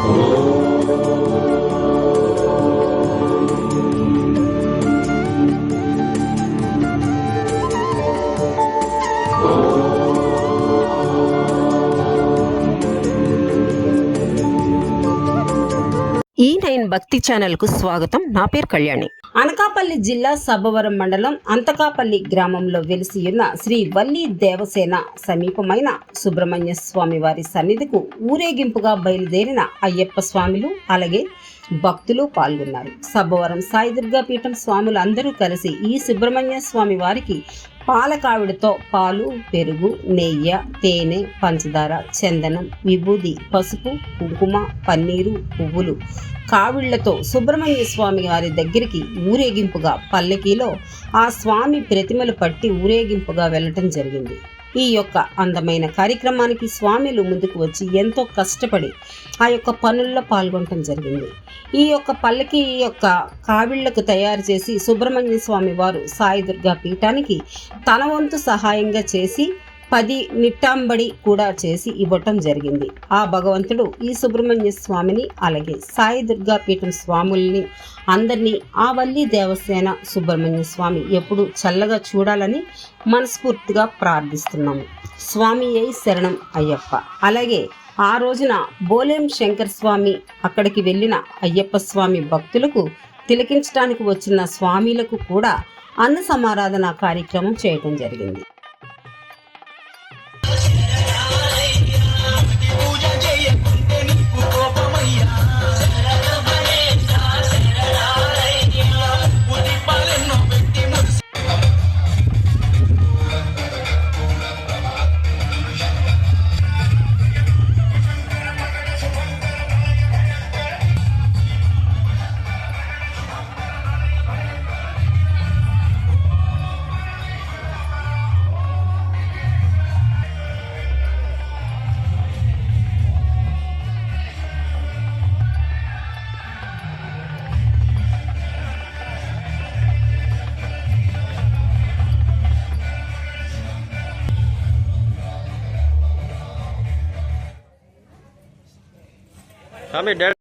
ఈ నైన్ భక్తి ఛానల్కు స్వాగతం. నా పేరు కళ్యాణి. అనకాపల్లి జిల్లా సబ్బవరం మండలం అంతకాపల్లి గ్రామంలో వెలిసి ఉన్న శ్రీ వల్లి దేవసేన సమీపమైన సుబ్రహ్మణ్య స్వామి వారి సన్నిధికు ఊరేగింపుగా బయలుదేరిన అయ్యప్ప స్వామిలు అలాగే భక్తులు పాల్గొన్నారు. సబ్బవరం సాయి దుర్గా పీఠం స్వాములు అందరూ కలిసి ఈ సుబ్రహ్మణ్య స్వామి వారికి పాలకావిడితో పాలు పెరుగు నెయ్యి తేనె పంచదార చందనం విభూది పసుపు కుంకుమ పన్నీరు పువ్వులు కావిళ్ళతో సుబ్రహ్మణ్య స్వామి వారి దగ్గరికి ఊరేగింపుగా పల్లకీలో ఆ స్వామి ప్రతిమలు పట్టి ఊరేగింపుగా వెళ్ళటం జరిగింది. ఈ యొక్క అందమైన కార్యక్రమానికి స్వామిలు ముందుకు వచ్చి ఎంతో కష్టపడి ఆ యొక్క పనుల్లో పాల్గొనటం జరిగింది. ఈ యొక్క పల్లకి ఈ యొక్క కావిళ్ళకు తయారు చేసి సుబ్రహ్మణ్య స్వామి వారు సాయి దుర్గా పీఠానికి తన వంతు సహాయంగా చేసి పది నిట్టాంబడి కూడా చేసి ఇవ్వటం జరిగింది. ఆ భగవంతుడు ఈ సుబ్రహ్మణ్య స్వామిని అలాగే సాయి దుర్గా పీఠం స్వాముల్ని అందరినీ ఆ వల్లి దేవసేన సుబ్రహ్మణ్య స్వామి ఎప్పుడు చల్లగా చూడాలని మనస్ఫూర్తిగా ప్రార్థిస్తున్నాము. స్వామి అయి శరణం అయ్యప్ప. అలాగే ఆ రోజున బోలేం శంకర్ స్వామి అక్కడికి వెళ్ళిన అయ్యప్ప స్వామి భక్తులకు తిలకించడానికి వచ్చిన స్వామిలకు కూడా అన్న సమారాధన కార్యక్రమం చేయటం జరిగింది. స్వామి డాడీ